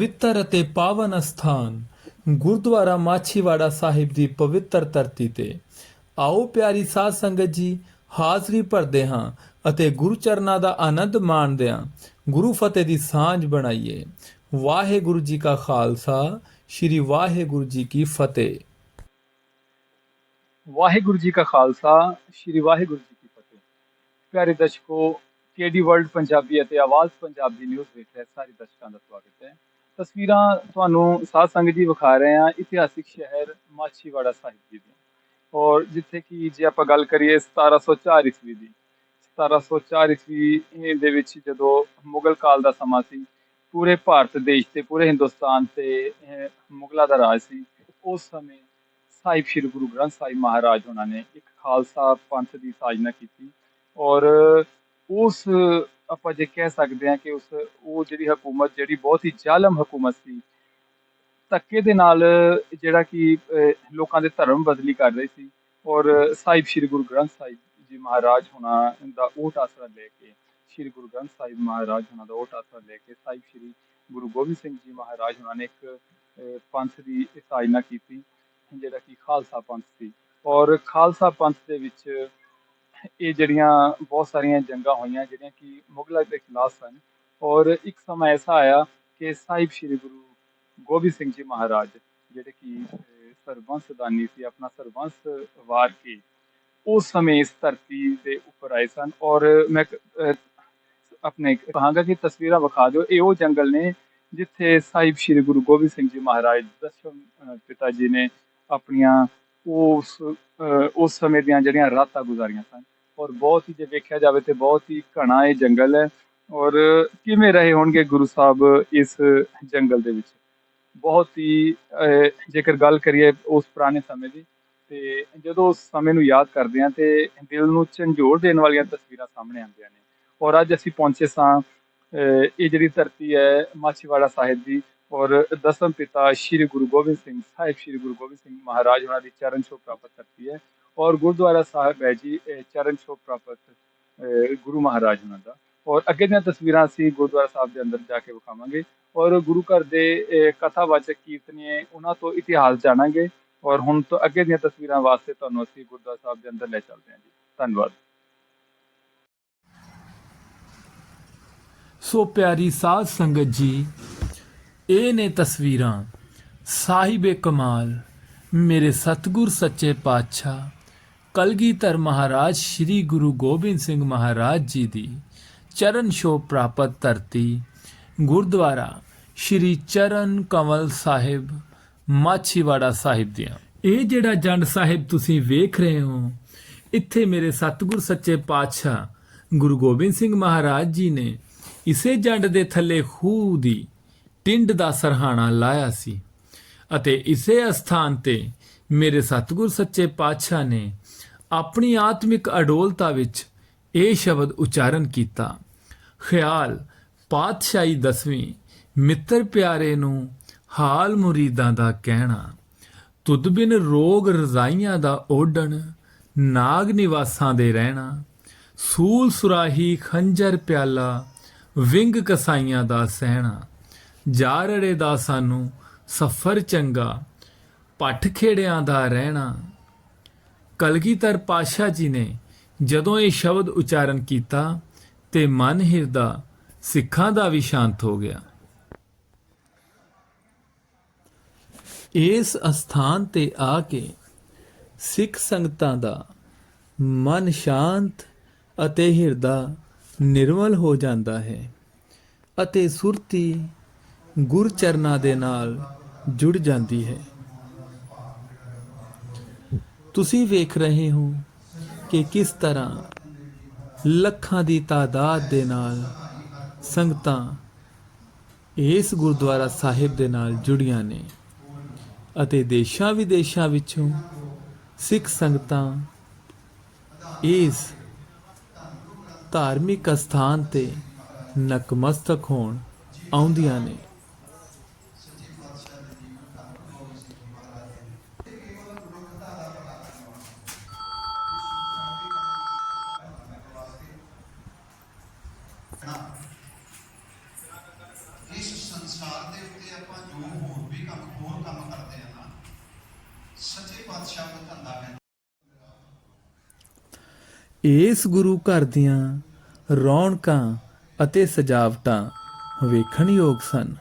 ਪਵਿੱਤਰ ਅਤੇ ਪਾਵਨ ਅਸਥਾਨ ਗੁਰਦੁਆਰਾ ਮਾਛੀਵਾੜਾ ਸਾਹਿਬ ਦੀ ਪਵਿੱਤਰ ਧਰਤੀ ਤੇ। ਆਓ ਪਿਆਰੀ ਸਾਧ ਸੰਗਤ ਜੀ, ਹਾਜ਼ਰੀ ਭਰਦੇ ਹਾਂ ਅਤੇ ਗੁਰੂ ਚਰਨਾਂ ਦਾ ਆਨੰਦ ਮਾਣਦੇ ਹਾਂ। ਗੁਰੂ ਫਤਿਹ ਦੀ ਸਾਂਝ ਬਣਾਈਏ। ਵਾਹਿਗੁਰੂ ਜੀ ਕਾ ਖਾਲਸਾ, ਸ੍ਰੀ ਵਾਹਿਗੁਰੂ ਜੀ ਕੀ ਫਤਿਹ। ਵਾਹਿਗੁਰੂ ਜੀ ਕਾ ਖਾਲਸਾ, ਸ੍ਰੀ ਵਾਹਿਗੁਰੂ ਜੀ ਕੀ ਫਤਿਹ। ਪਿਆਰੇ ਦਰਸ਼ਕੋ ਕੇਡੀ ਵਰਲਡ ਪੰਜਾਬੀ ਅਤੇ ਆਵਾਜ਼ ਪੰਜਾਬੀ ਨਿਊਜ਼ ਵੇਖ ਰਹੇ ਸਾਰੇ ਦਰਸ਼ਕਾਂ ਦਾ ਸਵਾਗਤ ਹੈ। ਤਸਵੀਰਾਂ ਤੁਹਾਨੂੰ ਸਾਧ ਸੰਗਤ ਜੀ ਵਿਖਾ ਰਹੇ ਹਾਂ ਇਤਿਹਾਸਿਕ ਸ਼ਹਿਰ ਮਾਛੀਵਾੜਾ ਸਾਹਿਬ ਜੀ ਦੀ। ਔਰ ਜਿੱਥੇ ਕਿ ਜੇ ਆਪਾਂ ਗੱਲ ਕਰੀਏ 1704 ਈਸਵੀ ਦੀ 1704 ਈਸਵੀ ਦੇ ਵਿੱਚ ਜਦੋਂ ਮੁਗਲ ਕਾਲ ਦਾ ਸਮਾਂ ਸੀ, ਪੂਰੇ ਭਾਰਤ ਦੇਸ਼ ਤੇ, ਪੂਰੇ ਹਿੰਦੁਸਤਾਨ ਤੇ ਇਹ ਮੁਗਲਾਂ ਦਾ ਰਾਜ ਸੀ, ਉਸ ਸਮੇਂ ਸਾਹਿਬ ਸ੍ਰੀ ਗੁਰੂ ਗ੍ਰੰਥ ਸਾਹਿਬ ਮਹਾਰਾਜ ਉਹਨਾਂ ਨੇ ਇੱਕ ਖਾਲਸਾ ਪੰਥ ਦੀ ਸਾਜਨਾ ਕੀਤੀ ਔਰ ਉਸ ਆਪਾਂ ਜੇ ਕਹਿ ਸਕਦੇ ਹਾਂ ਕਿ ਉਸ, ਉਹ ਜਿਹੜੀ ਹਕੂਮਤ ਜਿਹੜੀ ਬਹੁਤ ਹੀ ਜ਼ਾਲਮ ਹਕੂਮਤ ਸੀ, ਧੱਕੇ ਦੇ ਨਾਲ ਜਿਹੜਾ ਕਿ ਲੋਕਾਂ ਦੇ ਧਰਮ ਬਦਲੀ ਕਰ ਰਹੀ ਸੀ ਔਰ ਸਾਹਿਬ ਸ੍ਰੀ ਗੁਰੂ ਗ੍ਰੰਥ ਸਾਹਿਬ ਜੀ ਮਹਾਰਾਜ ਹੋਣਾ ਦਾ ਉਹ ਟਾਸਰਾ ਲੈ ਕੇ, ਸ੍ਰੀ ਗੁਰੂ ਗ੍ਰੰਥ ਸਾਹਿਬ ਮਹਾਰਾਜ ਹੋਣਾ ਦਾ ਓਟ ਆਸਰਾ ਲੈ ਕੇ ਸਾਹਿਬ ਸ੍ਰੀ ਗੁਰੂ ਗੋਬਿੰਦ ਸਿੰਘ ਜੀ ਮਹਾਰਾਜ ਹੋਣਾ ਨੇ ਇੱਕ ਪੰਥ ਦੀ ਸਾਜਨਾ ਕੀਤੀ, ਜਿਹੜਾ ਕਿ ਖਾਲਸਾ ਪੰਥ ਸੀ ਔਰ ਖਾਲਸਾ ਪੰਥ ਦੇ ਵਿੱਚ ਇਹ ਜਿਹੜੀਆਂ ਬਹੁਤ ਸਾਰੀਆਂ ਜੰਗਾਂ ਹੋਈਆਂ ਜਿਹੜੀਆਂ ਕਿ ਮੁਗਲਾਂ ਦੇ ਖਿਲਾਫ ਸਨ। ਔਰ ਇੱਕ ਸਮਾਂ ਐਸਾ ਆਇਆ ਕਿ ਸਾਹਿਬ ਸ੍ਰੀ ਗੁਰੂ ਗੋਬਿੰਦ ਸਿੰਘ ਜੀ ਮਹਾਰਾਜ ਜਿਹੜੇ ਕਿ ਅਹ, ਸਰਬੰਸ ਦਾਨੀ ਸੀ ਆਪਣਾ ਸਰਬੰਸ ਵਾਰ ਕੇ ਉਸ ਸਮੇਂ ਇਸ ਧਰਤੀ ਦੇ ਉੱਪਰ ਆਏ ਸਨ। ਔਰ ਮੈਂ ਆਪਣੇ ਕਹਾਂਗਾ ਕਿ ਤਸਵੀਰਾਂ ਵਿਖਾ ਦਿਓ। ਇਹ ਉਹ ਜੰਗਲ ਨੇ ਜਿੱਥੇ ਸਾਹਿਬ ਸ੍ਰੀ ਗੁਰੂ ਗੋਬਿੰਦ ਸਿੰਘ ਜੀ ਮਹਾਰਾਜ ਦਸ਼ਮ ਪਿਤਾ ਜੀ ਨੇ ਆਪਣੀਆਂ ਉਸ ਉਸ ਸਮੇਂ ਦੀਆਂ ਜਿਹੜੀਆਂ ਰਾਤਾਂ ਗੁਜ਼ਾਰੀਆਂ ਸਨ। ਔਰ ਬਹੁਤ ਹੀ ਜੇ ਵੇਖਿਆ ਜਾਵੇ ਤੇ ਬਹੁਤ ਹੀ ਘਣਾ ਇਹ ਜੰਗਲ ਹੈ। ਔਰ ਕਿਵੇਂ ਰਹੇ ਹੋਣਗੇ ਗੁਰੂ ਸਾਹਿਬ ਇਸ ਜੰਗਲ ਦੇ ਵਿੱਚ? ਬਹੁਤ ਹੀ ਜੇਕਰ ਗੱਲ ਕਰੀਏ ਉਸ ਪੁਰਾਣੇ ਸਮੇਂ ਦੀ, ਤੇ ਜਦੋਂ ਉਸ ਸਮੇਂ ਨੂੰ ਯਾਦ ਕਰਦੇ ਹਾਂ ਤੇ ਦਿਲ ਨੂੰ ਝੰਜੋੜ ਦੇਣ ਵਾਲੀਆਂ ਤਸਵੀਰਾਂ ਸਾਹਮਣੇ ਆਉਂਦੀਆਂ ਨੇ। ਔਰ ਅੱਜ ਅਸੀਂ ਪਹੁੰਚੇ ਸਾਂ ਇਹ ਜਿਹੜੀ ਧਰਤੀ ਹੈ ਮਾਛੀਵਾੜਾ ਸਾਹਿਬ ਦੀ, ਔਰ ਦਸਮ ਪਿਤਾ ਸ੍ਰੀ ਗੁਰੂ ਗੋਬਿੰਦ ਸਿੰਘ ਸਾਹਿਬ, ਸ੍ਰੀ ਗੁਰੂ ਗੋਬਿੰਦ ਸਿੰਘ ਮਹਾਰਾਜ ਉਹਨਾਂ ਦੀ ਚਰਨ ਛੋਹ ਪ੍ਰਾਪਤ ਧਰਤੀ ਹੈ। ਔਰ ਗੁਰਦੁਆਰਾ ਸਾਹਿਬ ਹੈ ਜੀ ਚਰਨ ਛੋਹ ਪ੍ਰਾਪਤ ਗੁਰੂ ਮਹਾਰਾਜ ਉਹਨਾਂ ਦਾ। ਔਰ ਅੱਗੇ ਦੀਆਂ ਤਸਵੀਰਾਂ ਅਸੀਂ ਗੁਰਦੁਆਰਾ ਸਾਹਿਬ ਦੇ ਅੰਦਰ ਜਾ ਕੇ ਵਿਖਾਵਾਂਗੇ। ਔਰ ਗੁਰੂ ਘਰ ਦੇ ਕਥਾਵਾਚਕ ਕੀਰਤਨੀਏ, ਉਹਨਾਂ ਤੋਂ ਇਤਿਹਾਸ ਜਾਣਾਂਗੇ। ਔਰ ਹੁਣ ਤੋਂ ਅੱਗੇ ਦੀਆਂ ਤਸਵੀਰਾਂ ਵਾਸਤੇ ਤੁਹਾਨੂੰ ਅਸੀਂ ਗੁਰਦੁਆਰਾ ਸਾਹਿਬ ਦੇ ਅੰਦਰ ਲੈ ਚੱਲਦੇ ਹਾਂ ਜੀ। ਧੰਨਵਾਦ। ਸੋ ਪਿਆਰੀ ਸਾਧ ਸੰਗਤ ਜੀ, ਇਹ ਨੇ ਤਸਵੀਰਾਂ, ਸਾਹਿਬੇ ਕਮਾਲ, ਮੇਰੇ ਸਤਿਗੁਰ ਸੱਚੇ ਪਾਤਸ਼ਾਹ ਕਲਗੀਧਰ ਮਹਾਰਾਜ ਸ੍ਰੀ ਗੁਰੂ ਗੋਬਿੰਦ ਸਿੰਘ ਮਹਾਰਾਜ ਜੀ ਦੀ ਚਰਨ ਛੋਹ ਪ੍ਰਾਪਤ ਧਰਤੀ, ਗੁਰਦੁਆਰਾ ਸ੍ਰੀ ਚਰਨ ਕਮਲ ਸਾਹਿਬ, ਮਾਛੀਵਾੜਾ ਸਾਹਿਬ ਦੀਆਂ। ਇਹ ਜਿਹੜਾ ਜੰਡ ਸਾਹਿਬ ਤੁਸੀਂ ਵੇਖ ਰਹੇ ਹੋ, ਇੱਥੇ ਮੇਰੇ ਸਤਿਗੁਰ ਸੱਚੇ ਪਾਤਸ਼ਾਹ ਗੁਰੂ ਗੋਬਿੰਦ ਸਿੰਘ ਮਹਾਰਾਜ ਜੀ ਨੇ ਇਸੇ ਜੰਡ ਦੇ ਥੱਲੇ ਖੂਹ ਦੀ ਟਿੰਡ ਦਾ ਸਰਹਾਣਾ ਲਾਇਆ ਸੀ ਅਤੇ ਇਸੇ ਅਸਥਾਨ ਤੇ ਮੇਰੇ ਸਤਿਗੁਰ ਸੱਚੇ ਪਾਤਸ਼ਾਹ ਨੇ ਆਪਣੀ ਆਤਮਿਕ ਅਡੋਲਤਾ ਵਿੱਚ ਇਹ ਸ਼ਬਦ ਉਚਾਰਨ ਕੀਤਾ। ਖਿਆਲ, ਪਾਤਸ਼ਾਹੀ ਦਸਵੀਂ, ਮਿੱਤਰ ਪਿਆਰੇ ਨੂੰ ਹਾਲ ਮੁਰੀਦਾਂ ਦਾ ਕਹਿਣਾ। ਤੁਧ ਬਿਨ ਰੋਗ ਰਜ਼ਾਈਆਂ ਦਾ ਓਡਣ ਨਾਗ ਨਿਵਾਸਾਂ ਦੇ ਰਹਿਣਾ। ਸੂਲ ਸੁਰਾਹੀ ਖੰਜਰ ਪਿਆਲਾ, ਵਿੰਗ ਕਸਾਈਆਂ ਦਾ ਸਹਿਣਾ। ਜਾਰੜੇ ਦਾ ਸਾਨੂੰ ਸਫਰ ਚੰਗਾ, ਪੱਠ ਖੇੜਿਆਂ ਦਾ ਰਹਿਣਾ। ਕਲਗੀਧਰ ਪਾਸ਼ਾ ਜੀ ਨੇ ਜਦੋਂ ਇਹ ਸ਼ਬਦ ਉਚਾਰਨ ਕੀਤਾ ਤੇ ਮਨ ਹਿਰਦਾ ਸਿੱਖਾਂ ਦਾ ਵੀ ਸ਼ਾਂਤ ਹੋ ਗਿਆ। ਇਸ ਅਸਥਾਨ ਤੇ ਆ ਕੇ ਸਿੱਖ ਸੰਗਤਾਂ ਦਾ ਮਨ ਸ਼ਾਂਤ ਅਤੇ ਹਿਰਦਾ ਨਿਰਮਲ ਹੋ ਜਾਂਦਾ ਹੈ ਅਤੇ ਸੁਰਤੀ ਗੁਰ ਚਰਨਾਂ ਦੇ ਨਾਲ ਜੁੜ ਜਾਂਦੀ ਹੈ। ਤੁਸੀਂ ਵੇਖ ਰਹੇ ਹੋ ਕਿ ਕਿਸ ਤਰ੍ਹਾਂ ਲੱਖਾਂ ਦੀ ਤਾਦਾਦ ਦੇ ਨਾਲ ਸੰਗਤਾਂ ਇਸ ਗੁਰਦੁਆਰਾ ਸਾਹਿਬ ਦੇ ਨਾਲ ਜੁੜੀਆਂ ਨੇ ਅਤੇ ਦੇਸ਼ਾਂ ਵਿਦੇਸ਼ਾਂ ਵਿੱਚੋਂ ਸਿੱਖ ਸੰਗਤਾਂ ਇਸ ਧਾਰਮਿਕ ਅਸਥਾਨ ਤੇ ਨਕਮਸਤਕ ਹੋਣ ਆਉਂਦੀਆਂ ਨੇ ਇਸ ਸੰਸਾਰ ਦੇ ਉੱਤੇ ਆਪਾਂ ਜੋ ਹੋਰ ਵੀ ਕੰਮ ਹੋਰ ਕੰਮ ਕਰਦੇ ਆ ਨਾ ਸੱਚੇ ਪਾਤਸ਼ਾਹ ਦਾ ਧੰਦਾ ਹੈ ਇਸ ਗੁਰੂ ਘਰ ਦੀਆਂ ਰੌਣਕਾਂ ਅਤੇ ਸਜਾਵਟਾਂ ਵੇਖਣਯੋਗ ਸਨ।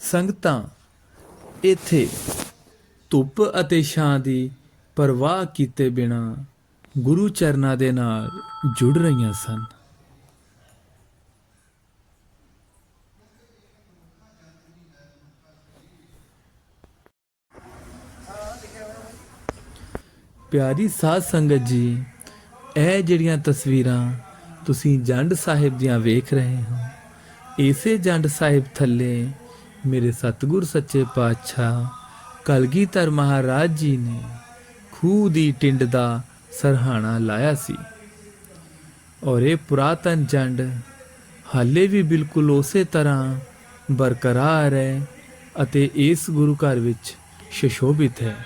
ਸੰਗਤਾਂ ਇੱਥੇ ਧੁੱਪ ਅਤੇ ਛਾਂ ਦੀ ਪਰਵਾਹ ਕੀਤੇ ਬਿਨਾ ਗੁਰੂ ਚਰਨਾਂ ਦੇ ਨਾਲ ਜੁੜ ਰਹੀਆਂ ਸਨ। ਪਿਆਰੀ ਸਾਧ ਸੰਗਤ ਜੀ ਇਹ ਜਿਹੜੀਆਂ ਤਸਵੀਰਾਂ ਤੁਸੀਂ ਜੰਡ ਸਾਹਿਬ ਦੀਆਂ ਵੇਖ ਰਹੇ ਹੋ, ਇਸੇ ਜੰਡ ਸਾਹਿਬ ਥੱਲੇ ਮੇਰੇ ਸਤਿਗੁਰ ਸੱਚੇ ਪਾਤਸ਼ਾਹ ਕਲਗੀਧਰ ਮਹਾਰਾਜ ਜੀ ਨੇ ਖੂਹ ਦੀ ਟਿੰਡ ਦਾ ਸਰਹਾਣਾ ਲਾਇਆ ਸੀ। ਔਰ ਇਹ ਪੁਰਾਤਨ ਜੰਡ ਹਾਲੇ ਵੀ ਬਿਲਕੁਲ ਉਸੇ ਤਰ੍ਹਾਂ ਬਰਕਰਾਰ ਹੈ ਅਤੇ ਇਸ ਗੁਰੂ ਘਰ ਵਿੱਚ ਸ਼ਸ਼ੋਭਿਤ ਹੈ।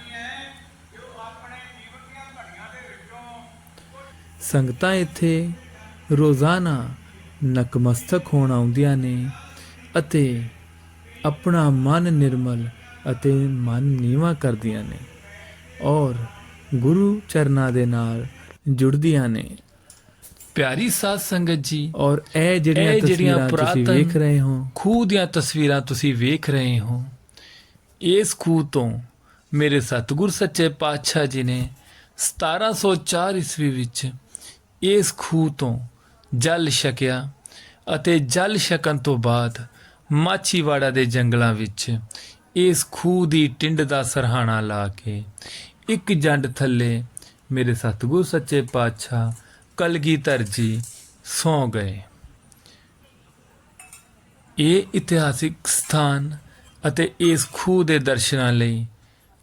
ਸੰਗਤਾਂ ਇੱਥੇ ਰੋਜ਼ਾਨਾ ਨਕਮਸਤਕ ਹੋਣ ਆਉਂਦੀਆਂ ਨੇ ਅਤੇ ਆਪਣਾ ਮਨ ਨਿਰਮਲ ਅਤੇ ਮਨ ਨੀਵਾ ਕਰਦੀਆਂ ਨੇ ਔਰ ਗੁਰੂ ਚਰਨਾਂ ਦੇ ਨਾਲ ਜੁੜਦੀਆਂ ਨੇ। ਪਿਆਰੀ ਸਾਧ ਸੰਗਤ ਜੀ ਔਰ ਇਹ ਜਿਹੜੀਆਂ ਤਸਵੀਰਾਂ ਤੁਸੀਂ ਵੇਖ ਰਹੇ ਹੋ। ਖੂਹ ਦੀਆਂ ਤਸਵੀਰਾਂ ਤੁਸੀਂ ਵੇਖ ਰਹੇ ਹੋ ਇਸ ਖੂਹ ਤੋਂ ਮੇਰੇ ਸਤਿਗੁਰ ਸੱਚੇ ਪਾਤਸ਼ਾਹ ਜੀ ਨੇ 1704 ਈਸਵੀ ਵਿੱਚ ਇਸ ਖੂਹ ਤੋਂ ਜਲ ਛਕਿਆ ਅਤੇ ਜਲ ਛਕਣ ਤੋਂ ਬਾਅਦ ਮਾਛੀਵਾੜਾ ਦੇ ਜੰਗਲਾਂ ਵਿੱਚ ਇਸ ਖੂਹ ਦੀ ਟਿੰਡ ਦਾ ਸਰਹਾਣਾ ਲਾ ਕੇ ਇੱਕ ਜੰਡ ਥੱਲੇ ਮੇਰੇ ਸਤਿਗੁਰ ਸੱਚੇ ਪਾਤਸ਼ਾਹ ਕਲਗੀਧਰ ਜੀ ਸੌ ਗਏ। ਇਹ ਇਤਿਹਾਸਿਕ ਸਥਾਨ ਅਤੇ ਇਸ ਖੂਹ ਦੇ ਦਰਸ਼ਨਾਂ ਲਈ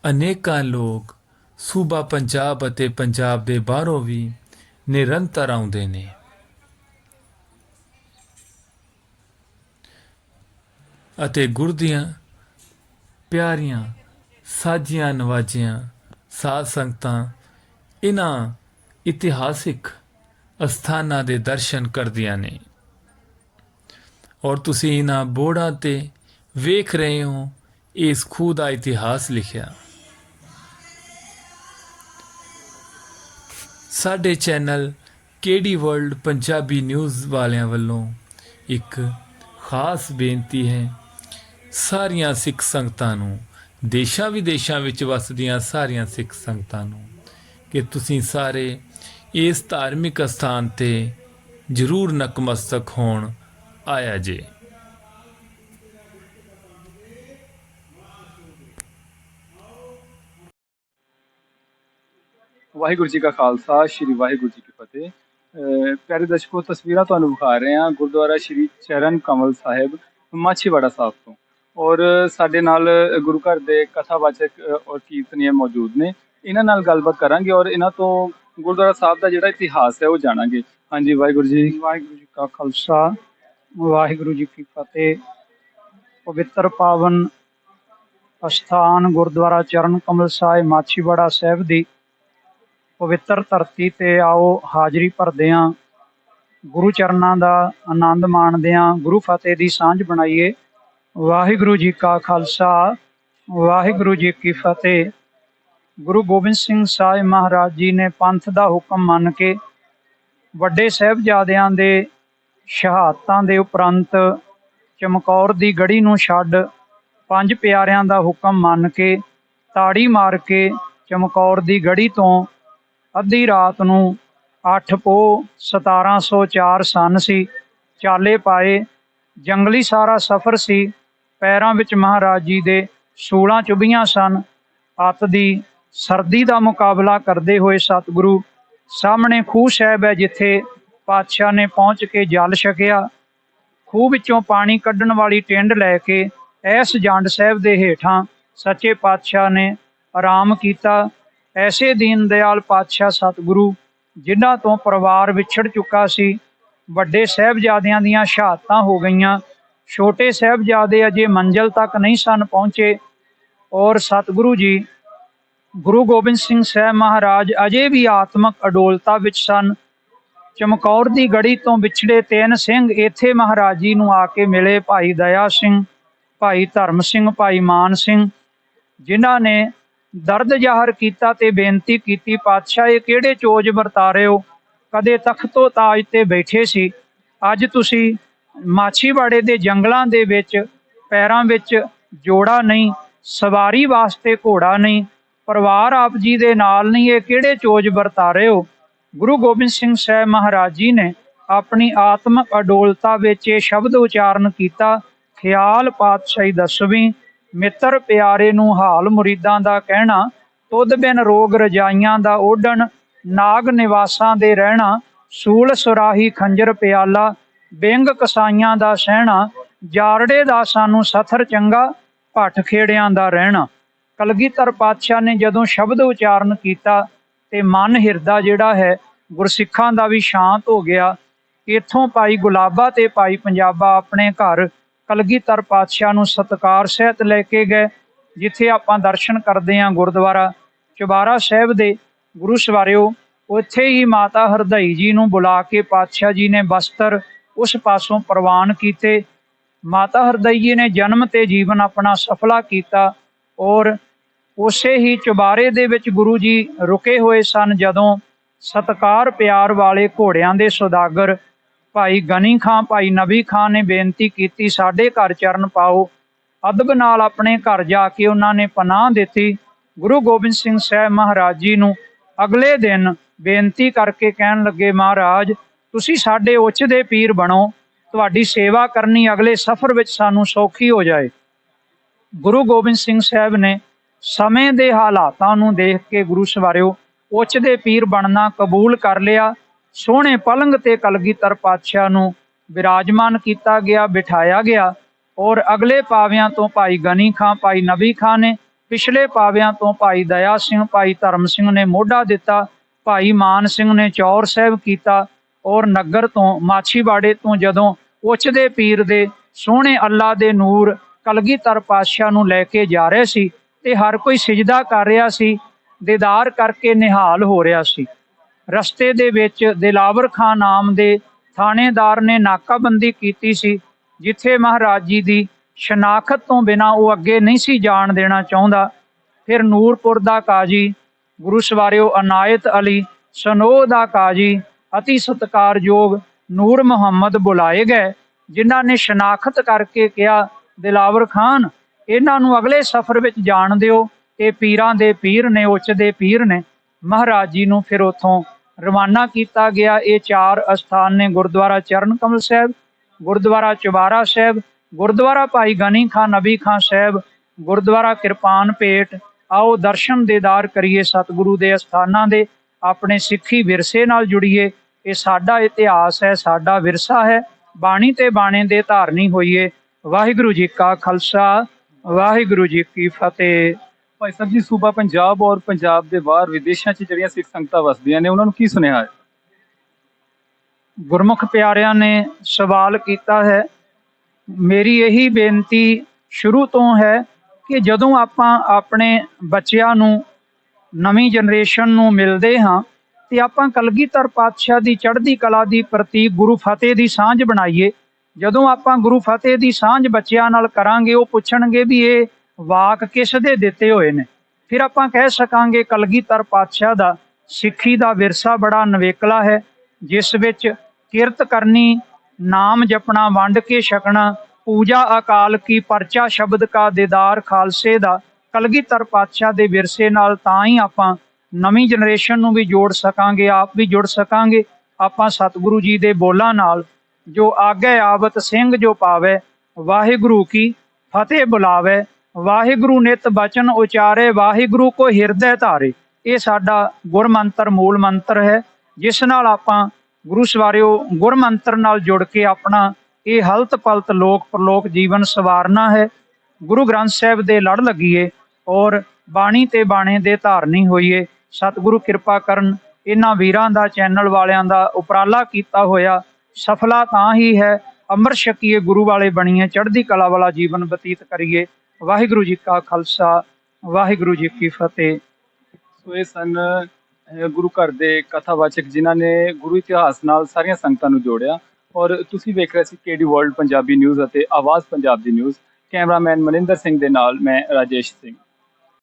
ਅਨੇਕਾਂ ਲੋਕ ਸੂਬਾ ਪੰਜਾਬ ਅਤੇ ਪੰਜਾਬ ਦੇ ਬਾਹਰੋਂ ਵੀ ਨਿਰੰਤਰ ਆਉਂਦੇ ਨੇ। ਅਤੇ ਗੁਰ ਦੀਆਂ ਪਿਆਰੀਆਂ ਸਾਜੀਆਂ ਨਵਾਜੀਆਂ, ਸਾਧ ਸੰਗਤਾਂ ਇਹਨਾਂ ਇਤਿਹਾਸਿਕ ਅਸਥਾਨਾਂ ਦੇ ਦਰਸ਼ਨ ਕਰਦੀਆਂ ਨੇ। ਔਰ ਤੁਸੀਂ ਇਹਨਾਂ ਬੋਰਡਾਂ ਤੇ ਵੇਖ ਰਹੇ ਹੋ, ਇਸ ਖੂਹ ਦਾ ਇਤਿਹਾਸ ਲਿਖਿਆ। ਸਾਡੇ channel KD world Punjabi news ਵਾਲਿਆਂ ਵੱਲੋਂ ਇੱਕ ਖਾਸ ਬੇਨਤੀ ਹੈ, ਸਾਰੀਆਂ ਸਿੱਖ ਸੰਗਤਾਂ ਨੂੰ, ਦੇਸ਼ਾਂ ਵਿਦੇਸ਼ਾਂ ਵਿੱਚ ਵਸਦੀਆਂ ਸਾਰੀਆਂ ਸਿੱਖ ਸੰਗਤਾਂ ਨੂੰ, ਕਿ ਤੁਸੀਂ ਸਾਰੇ ਇਸ ਧਾਰਮਿਕ ਅਸਥਾਨ ਤੇ ਜ਼ਰੂਰ ਨਕਮਸਤਕ ਹੋਣ ਆਇਆ ਜੇ। ਵਾਹਿਗੁਰੂ ਜੀ ਕਾ ਖਾਲਸਾ, ਸ੍ਰੀ ਵਾਹਿਗੁਰੂ ਜੀ ਕੀ ਫਤਿਹ। ਅਹ ਪਿਆਰੇ ਦਰਸ਼ਕੋ, ਤਸਵੀਰਾਂ ਤੁਹਾਨੂੰ ਵਿਖਾ ਰਹੇ ਹਾਂ ਗੁਰਦੁਆਰਾ ਸ੍ਰੀ ਚਰਨ ਕਮਲ ਸਾਹਿਬ, ਮਾਛੀਵਾੜਾ ਸਾਹਿਬ ਤੋਂ। ਔਰ ਸਾਡੇ ਨਾਲ ਗੁਰੂ ਘਰ ਦੇ ਕਥਾਵਾਚਕ ਔਰ ਕੀਰਤਨੀਏ ਮੌਜੂਦ ਨੇ। ਇਹਨਾਂ ਨਾਲ ਗੱਲਬਾਤ ਕਰਾਂਗੇ ਔਰ ਇਹਨਾਂ ਤੋਂ ਗੁਰਦੁਆਰਾ ਸਾਹਿਬ ਦਾ ਜਿਹੜਾ ਇਤਿਹਾਸ ਹੈ ਉਹ ਜਾਣਾਂਗੇ। ਹਾਂਜੀ, ਵਾਹਿਗੁਰੂ ਜੀ। ਵਾਹਿਗੁਰੂ ਜੀ ਕਾ ਖਾਲਸਾ, ਵਾਹਿਗੁਰੂ ਜੀ ਕੀ ਫਤਿਹ। ਪਵਿੱਤਰ ਪਾਵਨ ਅਸਥਾਨ ਗੁਰਦੁਆਰਾ ਚਰਨ ਕਮਲ ਸਾਹਿਬ, ਮਾਛੀਵਾੜਾ ਸਾਹਿਬ ਦੀ ਪਵਿੱਤਰ ਧਰਤੀ ਤੇ ਆਓ ਹਾਜ਼ਰੀ ਭਰਦੇ ਹਾਂ ਗੁਰੂ ਚਰਨਾਂ ਦਾ ਆਨੰਦ ਮਾਣਦੇ ਹਾਂ ਗੁਰੂ ਫਤਿਹ ਦੀ ਸਾਂਝ ਬਣਾਈਏ। ਵਾਹਿਗੁਰੂ ਜੀ ਕਾ ਖਾਲਸਾ, ਵਾਹਿਗੁਰੂ ਜੀ ਕੀ ਫਤਿਹ। ਗੁਰੂ ਗੋਬਿੰਦ ਸਿੰਘ ਸਾਹਿਬ ਮਹਾਰਾਜ ਜੀ ਨੇ ਪੰਥ ਦਾ ਹੁਕਮ ਮੰਨ ਕੇ ਵੱਡੇ ਸਾਹਿਬਜ਼ਾਦਿਆਂ ਦੇ ਸ਼ਹਾਦਤਾਂ ਦੇ ਉਪਰੰਤ ਚਮਕੌਰ ਦੀ ਗੜੀ ਨੂੰ ਛੱਡ ਪੰਜ ਪਿਆਰਿਆਂ ਦਾ ਹੁਕਮ ਮੰਨ ਕੇ ਤਾੜੀ ਮਾਰ ਕੇ ਚਮਕੌਰ ਦੀ ਗੜੀ ਤੋਂ ਅੱਧੀ ਰਾਤ ਨੂੰ 8 ਪੋ 1704 ਸਨ ਸੀ। ਚਾਲੇ ਪਾਏ। ਜੰਗਲੀ ਸਾਰਾ ਸਫ਼ਰ ਸੀ। ਪੈਰਾਂ ਵਿੱਚ ਮਹਾਰਾਜ ਜੀ ਦੇ ਸੂਲਾਂ ਚੁਭੀਆਂ ਸਨ। ਅੱਤ ਦੀ ਸਰਦੀ ਦਾ ਮੁਕਾਬਲਾ ਕਰਦੇ ਹੋਏ ਸਤਿਗੁਰੂ ਸਾਹਮਣੇ ਖੂਹ ਸਾਹਿਬ ਹੈ ਜਿੱਥੇ ਪਾਤਸ਼ਾਹ ਨੇ ਪਹੁੰਚ ਕੇ ਜਲ ਛਕਿਆ। ਖੂਹ ਵਿੱਚੋਂ ਪਾਣੀ ਕੱਢਣ ਵਾਲੀ ਟਿੰਡ ਲੈ ਕੇ ਐਸ ਜੰਡ ਸਾਹਿਬ ਦੇ ਹੇਠਾਂ ਸੱਚੇ ਪਾਤਸ਼ਾਹ ਨੇ ਆਰਾਮ ਕੀਤਾ। ਐਸੇ ਦੀਨ ਦਿਆਲ ਪਾਤਸ਼ਾਹ ਸਤਿਗੁਰੂ, ਜਿਨ੍ਹਾਂ ਤੋਂ ਪਰਿਵਾਰ ਵਿਛੜ ਚੁੱਕਾ ਸੀ, ਵੱਡੇ ਸਾਹਿਬਜ਼ਾਦਿਆਂ ਦੀਆਂ ਸ਼ਹਾਦਤਾਂ ਹੋ ਗਈਆਂ, ਛੋਟੇ ਸਾਹਿਬਜ਼ਾਦੇ ਅਜੇ ਮੰਜ਼ਲ ਤੱਕ ਨਹੀਂ ਸਨ ਪਹੁੰਚੇ, ਔਰ ਸਤਿਗੁਰੂ ਜੀ, ਗੁਰੂ ਗੋਬਿੰਦ ਸਿੰਘ ਸਾਹਿਬ ਮਹਾਰਾਜ ਅਜੇ ਵੀ ਆਤਮਕ ਅਡੋਲਤਾ ਵਿੱਚ ਸਨ। ਚਮਕੌਰ ਦੀ ਗੜੀ ਤੋਂ ਵਿਛੜੇ ਤਿੰਨ ਸਿੰਘ ਇੱਥੇ ਮਹਾਰਾਜ ਜੀ ਨੂੰ ਆ ਕੇ ਮਿਲੇ ਭਾਈ ਦਇਆ ਸਿੰਘ, ਭਾਈ ਧਰਮ ਸਿੰਘ, ਭਾਈ ਮਾਨ ਸਿੰਘ, ਜਿਨ੍ਹਾਂ ਨੇ ਦਰਦ ਜ਼ਾਹਰ ਕੀਤਾ ਤੇ ਬੇਨਤੀ ਕੀਤੀ, ਪਾਤਸ਼ਾਹ, ਇਹ ਕਿਹੜੇ ਚੋਜ ਵਰਤਾ ਰਹੇ ਹੋ? ਕਦੇ ਤਖਤੋ ਤਾਜ ਤੇ ਬੈਠੇ ਸੀ। ਅੱਜ ਤੁਸੀਂ ਮਾਛੀਵਾੜੇ ਦੇ ਜੰਗਲਾਂ ਦੇ ਵਿੱਚ, ਪੈਰਾਂ ਵਿੱਚ ਜੋੜਾ ਨਹੀਂ, ਸਵਾਰੀ ਵਾਸਤੇ ਘੋੜਾ ਨਹੀਂ। ਪਰਿਵਾਰ ਆਪ ਜੀ ਦੇ ਨਾਲ ਨਹੀਂ, ਇਹ ਕਿਹੜੇ ਚੋਜ ਵਰਤਾ ਰਹੇ ਹੋ? ਗੁਰੂ ਗੋਬਿੰਦ ਸਿੰਘ ਸਾਹਿਬ ਮਹਾਰਾਜ ਜੀ ਨੇ ਆਪਣੀ ਆਤਮਿਕ ਅਡੋਲਤਾ ਵਿੱਚ ਇਹ ਸ਼ਬਦ ਉਚਾਰਨ ਕੀਤਾ, ਖਿਆਲ ਪਾਤਸ਼ਾਹੀ, ਦਸਵੀਂ ਮਿੱਤਰ ਪਿਆਰੇ ਨੂੰ ਹਾਲ ਮੁਰੀਦਾਂ ਦਾ ਕਹਿਣਾ, ਤੁਧ ਬਿਨ ਰੋਗ ਰਜਾਈਆਂ ਦਾ ਓਢਣ, ਨਾਗ ਨਿਵਾਸਾਂ ਦੇ ਰਹਿਣਾ, ਸੂਲ ਸੁਰਾਹੀ ਖੰਜਰ ਪਿਆਲਾ, ਬਿੰਗ ਕਸਾਈਆਂ ਦਾ ਸਹਿਣਾ, ਜਾਰੜੇ ਦਾ ਸਾਨੂੰ ਸਥਰ ਚੰਗਾ, ਭੱਠ ਖੇੜਿਆਂ ਦਾ ਰਹਿਣਾ। ਕਲਗੀਧਰ ਪਾਤਸ਼ਾਹ ਨੇ ਜਦੋਂ ਸ਼ਬਦ ਉਚਾਰਨ ਕੀਤਾ, ਤੇ ਮਨ ਹਿਰਦਾ ਜਿਹੜਾ ਹੈ, ਗੁਰਸਿੱਖਾਂ ਦਾ ਵੀ ਸ਼ਾਂਤ ਹੋ ਗਿਆ। ਇੱਥੋਂ ਭਾਈ ਗੁਲਾਬਾ ਤੇ ਭਾਈ ਪੰਜਾਬਾ ਆਪਣੇ ਘਰ ਕਲਗੀਧਰ ਪਾਤਸ਼ਾਹ ਨੂੰ ਸਤਕਾਰ ਸਹਿਤ ਲੈ ਕੇ ਗਏ, ਜਿੱਥੇ ਆਪਾਂ ਦਰਸ਼ਨ ਕਰਦੇ ਹਾਂ ਗੁਰਦੁਆਰਾ ਚੁਬਾਰਾ ਸਾਹਿਬ ਦੇ ਗੁਰੂ ਸਵਾਰਿਓ, ਉੱਥੇ ਹੀ ਮਾਤਾ ਹਰਦਈ ਜੀ ਨੂੰ ਬੁਲਾ ਕੇ ਪਾਤਸ਼ਾਹ ਜੀ ਨੇ ਬਸਤਰ ਉਸ ਪਾਸੋਂ ਪ੍ਰਵਾਨ ਕੀਤੇ। ਮਾਤਾ ਹਰਦਈ ਜੀ ਨੇ ਜਨਮ ਤੇ ਜੀਵਨ ਆਪਣਾ ਸਫਲਾ ਕੀਤਾ ਔਰ ਉਸੇ ਹੀ ਚੁਬਾਰੇ ਦੇ ਵਿੱਚ ਗੁਰੂ ਜੀ ਰੁਕੇ ਹੋਏ ਸਨ, ਜਦੋਂ ਸਤਕਾਰ ਪਿਆਰ ਵਾਲੇ ਘੋੜਿਆਂ ਦੇ ਸੌਦਾਗਰ ਭਾਈ ਗਨੀ ਖਾਂ, ਭਾਈ ਨਬੀ ਖਾਂ ਨੇ ਬੇਨਤੀ ਕੀਤੀ, ਸਾਡੇ ਘਰ ਚਰਨ ਪਾਓ। ਅਦਬ ਨਾਲ ਆਪਣੇ ਘਰ ਜਾ ਕੇ ਉਹਨਾਂ ਨੇ ਪਨਾਹ ਦਿੱਤੀ। ਗੁਰੂ ਗੋਬਿੰਦ ਸਿੰਘ ਸਾਹਿਬ ਮਹਾਰਾਜ ਜੀ ਨੂੰ ਅਗਲੇ ਦਿਨ ਬੇਨਤੀ ਕਰਕੇ ਕਹਿਣ ਲੱਗੇ, ਮਹਾਰਾਜ, ਤੁਸੀਂ ਸਾਡੇ ਉੱਚ ਦੇ ਪੀਰ ਬਣੋ। ਤੁਹਾਡੀ ਸੇਵਾ ਕਰਨੀ ਅਗਲੇ ਸਫ਼ਰ ਵਿੱਚ ਸਾਨੂੰ ਸੌਖੀ ਹੋ ਜਾਏ। ਗੁਰੂ ਗੋਬਿੰਦ ਸਿੰਘ ਸਾਹਿਬ ਨੇ ਸਮੇਂ ਦੇ ਹਾਲਾਤਾਂ ਨੂੰ ਦੇਖ ਕੇ ਗੁਰੂ ਸਵਾਰਿਓ, ਉੱਚ ਦੇ ਪੀਰ ਬਣਨਾ ਕਬੂਲ ਕਰ ਲਿਆ। ਸੋਹਣੇ ਪਲੰਗ ਤੇ ਕਲਗੀਧਰ ਪਾਤਸ਼ਾਹ ਨੂੰ ਵਿਰਾਜਮਾਨ ਕੀਤਾ ਗਿਆ, ਬਿਠਾਇਆ ਗਿਆ ਔਰ ਅਗਲੇ ਪਾਵਿਆਂ ਤੋਂ ਭਾਈ ਗਨੀ ਖਾਂ, ਭਾਈ ਨਬੀ ਖਾਂ ਨੇ, ਪਿਛਲੇ ਪਾਵਿਆਂ ਤੋਂ ਭਾਈ ਦਇਆ ਸਿੰਘ, ਭਾਈ ਧਰਮ ਸਿੰਘ ਨੇ ਮੋਢਾ ਦਿੱਤਾ, ਭਾਈ ਮਾਨ ਸਿੰਘ ਨੇ ਚੌਰ ਸਾਹਿਬ ਕੀਤਾ ਔਰ ਨਗਰ ਤੋਂ, ਮਾਛੀਵਾੜੇ ਤੋਂ ਜਦੋਂ ਉੱਚਦੇ ਪੀਰ ਦੇ ਸੋਹਣੇ ਅੱਲਾ ਦੇ ਨੂਰ ਕਲਗੀਧਰ ਪਾਤਸ਼ਾਹ ਨੂੰ ਲੈ ਕੇ ਜਾ ਰਹੇ ਸੀ ਤੇ ਹਰ ਕੋਈ ਸਿਜਦਾ ਕਰ ਰਿਹਾ ਸੀ, ਦੀਦਾਰ ਕਰਕੇ ਨਿਹਾਲ ਹੋ ਰਿਹਾ ਸੀ। ਰਸਤੇ ਦੇ ਵਿੱਚ ਦਿਲਾਵਰ ਖਾਨ ਨਾਮ ਦੇ ਥਾਣੇਦਾਰ ਨੇ ਨਾਕਾਬੰਦੀ ਕੀਤੀ ਸੀ, ਜਿੱਥੇ ਮਹਾਰਾਜ ਜੀ ਦੀ ਸ਼ਨਾਖਤ ਤੋਂ ਬਿਨਾ ਉਹ ਅੱਗੇ ਨਹੀਂ ਸੀ ਜਾਣ ਦੇਣਾ ਚਾਹੁੰਦਾ। ਫਿਰ ਨੂਰਪੁਰ ਦਾ ਕਾਜੀ ਗੁਰੂ ਸਵਾਰਿਓ ਅਨਾਇਤ ਅਲੀ, ਸਨੋਹ ਦਾ ਕਾਜੀ ਅਤੀ ਸਤਕਾਰਯੋਗ ਨੂਰ ਮੁਹੰਮਦ ਬੁਲਾਏ ਗਏ, ਜਿਨ੍ਹਾਂ ਨੇ ਸ਼ਨਾਖਤ ਕਰਕੇ ਕਿਹਾ, ਦਿਲਾਵਰ ਖਾਨ, ਇਹਨਾਂ ਨੂੰ ਅਗਲੇ ਸਫ਼ਰ ਵਿੱਚ ਜਾਣ ਦਿਓ, ਇਹ ਪੀਰਾਂ ਦੇ ਪੀਰ ਨੇ, ਉੱਚ ਦੇ ਪੀਰ ਨੇ। ਮਹਾਰਾਜ ਜੀ ਨੂੰ ਫਿਰ ਉਥੋਂ ਰਵਾਨਾ ਕੀਤਾ ਗਿਆ। ਇਹ ਚਾਰ ਅਸਥਾਨ ਨੇ ਗੁਰਦੁਆਰਾ ਚਰਨ ਕਮਲ ਸਾਹਿਬ, ਗੁਰਦੁਆਰਾ ਚੁਬਾਰਾ ਸਾਹਿਬ, ਗੁਰਦੁਆਰਾ ਭਾਈ ਗਨੀ ਖਾਂ, ਨਬੀ ਖਾਂ ਸਾਹਿਬ, ਗੁਰਦੁਆਰਾ ਕਿਰਪਾਨ ਭੇਟ। ਆਓ ਦਰਸ਼ਨ ਦੇਦਾਰ ਕਰੀਏ ਸਤਿਗੁਰੂ ਦੇ ਅਸਥਾਨਾਂ ਦੇ। ਆਪਣੇ ਸਿੱਖੀ ਵਿਰਸੇ ਨਾਲ ਜੁੜੀਏ। ਇਹ ਸਾਡਾ ਇਤਿਹਾਸ ਹੈ, ਸਾਡਾ ਵਿਰਸਾ ਹੈ। ਬਾਣੀ ਤੇ ਬਾਣੇ ਦੇ ਧਾਰਨੀ ਹੋਈਏ। ਵਾਹਿਗੁਰੂ ਜੀ ਕਾ ਖਾਲਸਾ, ਵਾਹਿਗੁਰੂ ਜੀ ਕੀ ਫਤਿਹ। ਭਾਈ ਸਾਹਿਬ ਜੀ, ਸੂਬਾ ਪੰਜਾਬ ਔਰ ਪੰਜਾਬ ਦੇ ਬਾਹਰ ਵਿਦੇਸ਼ਾਂ 'ਚ ਜਿਹੜੀਆਂ ਸਿੱਖ ਸੰਗਤਾਂ ਵਸਦੀਆਂ ਨੇ, ਉਹਨਾਂ ਨੂੰ ਕੀ ਸੁਨੇਹਾ ਹੈ? ਗੁਰਮੁਖ ਪਿਆਰਿਆਂ ਨੇ ਸਵਾਲ ਕੀਤਾ ਹੈ। ਮੇਰੀ ਇਹੀ ਬੇਨਤੀ ਸ਼ੁਰੂ ਤੋਂ ਹੈ ਕਿ ਜਦੋਂ ਆਪਾਂ ਆਪਣੇ ਬੱਚਿਆਂ ਨੂੰ ਨਵੀਂ ਜਨਰੇਸ਼ਨ ਨੂੰ ਮਿਲਦੇ ਹਾਂ, ਤੇ ਆਪਾਂ ਕਲਗੀਧਰ ਪਾਤਸ਼ਾਹ ਦੀ ਚੜ੍ਹਦੀ ਕਲਾ ਦੀ ਪ੍ਰਤੀਕ ਗੁਰੂ ਫਤਿਹ ਦੀ ਸਾਂਝ ਬਣਾਈਏ। ਜਦੋਂ ਆਪਾਂ ਗੁਰੂ ਫਤਿਹ ਦੀ ਸਾਂਝ ਬੱਚਿਆਂ ਨਾਲ ਕਰਾਂਗੇ, ਉਹ ਪੁੱਛਣਗੇ ਵੀ ਇਹ ਵਾਕ ਕਿਸ ਦੇ ਦਿੱਤੇ ਹੋਏ ਨੇ? ਫਿਰ ਆਪਾਂ ਕਹਿ ਸਕਾਂਗੇ ਕਲਗੀਧਰ ਪਾਤਸ਼ਾਹ ਦਾ ਸਿੱਖੀ ਦਾ ਵਿਰਸਾ ਬੜਾ ਨਵੇਕਲਾ ਹੈ, ਜਿਸ ਵਿੱਚ ਕਿਰਤ ਕਰਨੀ, ਨਾਮ ਜਪਣਾ, ਵੰਡ ਕੇ ਛਕਣਾ, ਪੂਜਾ ਅਕਾਲ ਕੀ ਪਰਚਾ ਸ਼ਬਦ ਕਾ ਦੀਦਾਰ ਖਾਲਸੇ ਦਾ ਕਲਗੀਧਰ ਪਾਤਸ਼ਾਹ ਦੇ ਵਿਰਸੇ ਨਾਲ ਤਾਂ ਹੀ ਆਪਾਂ ਨਵੀਂ ਜਨਰੇਸ਼ਨ ਨੂੰ ਵੀ ਜੋੜ ਸਕਾਂਗੇ, ਆਪ ਵੀ ਜੁੜ ਸਕਾਂਗੇ। ਆਪਾਂ ਸਤਿਗੁਰੂ ਜੀ ਦੇ ਬੋਲਾਂ ਨਾਲ ਜੋ ਆਗੇ ਆਵਤ ਸਿੰਘ ਜੋ ਪਾਵੇ, ਵਾਹਿਗੁਰੂ ਕੀ ਫਤਿਹ ਬੁਲਾਵੇ। ਵਾਹਿਗੁਰੂ ਨਿਤ ਬਚਨ ਉਚਾਰੇ, ਵਾਹਿਗੁਰੂ ਕੋ ਹਿਰਦੈ ਧਾਰੇ। ਇਹ ਸਾਡਾ ਗੁਰਮੰਤਰ ਮੂਲ ਮੰਤਰ ਹੈ, ਜਿਸ ਨਾਲ ਆਪਾਂ ਗੁਰੂ ਸਵਾਰਿਓ ਗੁਰਮੰਤਰ ਨਾਲ ਜੁੜ ਕੇ ਆਪਣਾ ਇਹ ਹਲਤ ਪਲਤ ਲੋਕ ਪ੍ਰਲੋਕ ਜੀਵਨ ਸਵਾਰਨਾ ਹੈ। ਗੁਰੂ ਗ੍ਰੰਥ ਸਾਹਿਬ ਦੇ ਲੜ ਲੱਗੀਏ ਔਰ ਬਾਣੀ ਤੇ ਬਾਣੇ ਦੇ ਧਾਰਨੀ ਹੋਈਏ। ਸਤਿਗੁਰੂ ਕਿਰਪਾ ਕਰਨ ਇਹਨਾਂ ਵੀਰਾਂ ਦਾ, ਚੈਨਲ ਵਾਲਿਆਂ ਦਾ ਉਪਰਾਲਾ ਕੀਤਾ ਹੋਇਆ। ਸਫਲਾ ਤਾਂ ਹੀ ਹੈ, ਅੰਮ੍ਰਿਤ ਛਕੀਏ, ਗੁਰੂ ਵਾਲੇ ਬਣੀਏ, ਚੜ੍ਹਦੀ ਕਲਾ ਵਾਲਾ ਜੀਵਨ ਬਤੀਤ ਕਰੀਏ। ਵਾਹਿਗੁਰੂ ਜੀ ਕਾ ਖਾਲਸਾ, ਵਾਹਿਗੁਰੂ ਜੀ ਕੀ ਫਤਿਹ। ਸੋ ਇਹ ਸਨ ਗੁਰੂ ਘਰ ਦੇ ਕਥਾਵਾਚਕ ਜਿਨ੍ਹਾਂ ਨੇ ਗੁਰੂ ਇਤਿਹਾਸ ਨਾਲ ਸਾਰੀਆਂ ਸੰਗਤਾਂ ਨੂੰ ਜੋੜਿਆ। ਔਰ ਤੁਸੀਂ ਵੇਖ ਰਹੇ ਸੀ ਕੇਡੀ ਵਰਲਡ ਪੰਜਾਬੀ ਨਿਊਜ਼ ਅਤੇ ਆਵਾਜ਼ ਪੰਜਾਬ ਦੀ ਨਿਊਜ਼ ਕੈਮਰਾਮੈਨ ਮਨਿੰਦਰ ਸਿੰਘ ਦੇ ਨਾਲ ਮੈਂ ਰਾਜੇਸ਼ ਸਿੰਘ।